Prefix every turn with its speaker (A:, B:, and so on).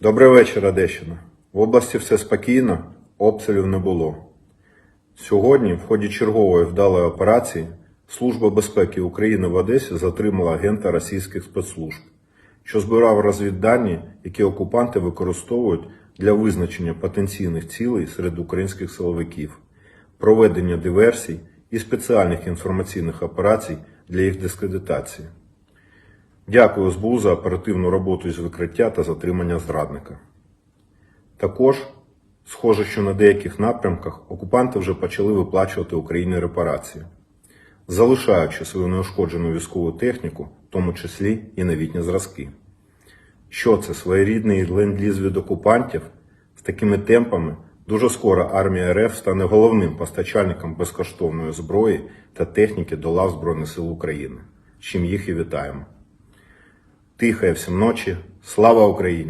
A: Добрий вечір, Одещина. В області все спокійно, обстрілів не було. Сьогодні, в ході чергової вдалої операції, Служба безпеки України в Одесі затримала агента російських спецслужб, що збирав розвіддані, які окупанти використовують для визначення потенційних цілей серед українських силовиків, проведення диверсій і спеціальних інформаційних операцій для їх дискредитації. Дякую СБУ за оперативну роботу із викриття та затримання зрадника. Також, схоже, що на деяких напрямках окупанти вже почали виплачувати Україні репарації, залишаючи свою неушкоджену військову техніку, в тому числі і новітні зразки. Що це своєрідний ленд-ліз від окупантів? З такими темпами дуже скоро армія РФ стане головним постачальником безкоштовної зброї та техніки до лав Збройних сил України, чим їх і вітаємо. Тихої всім ночі. Слава Україні!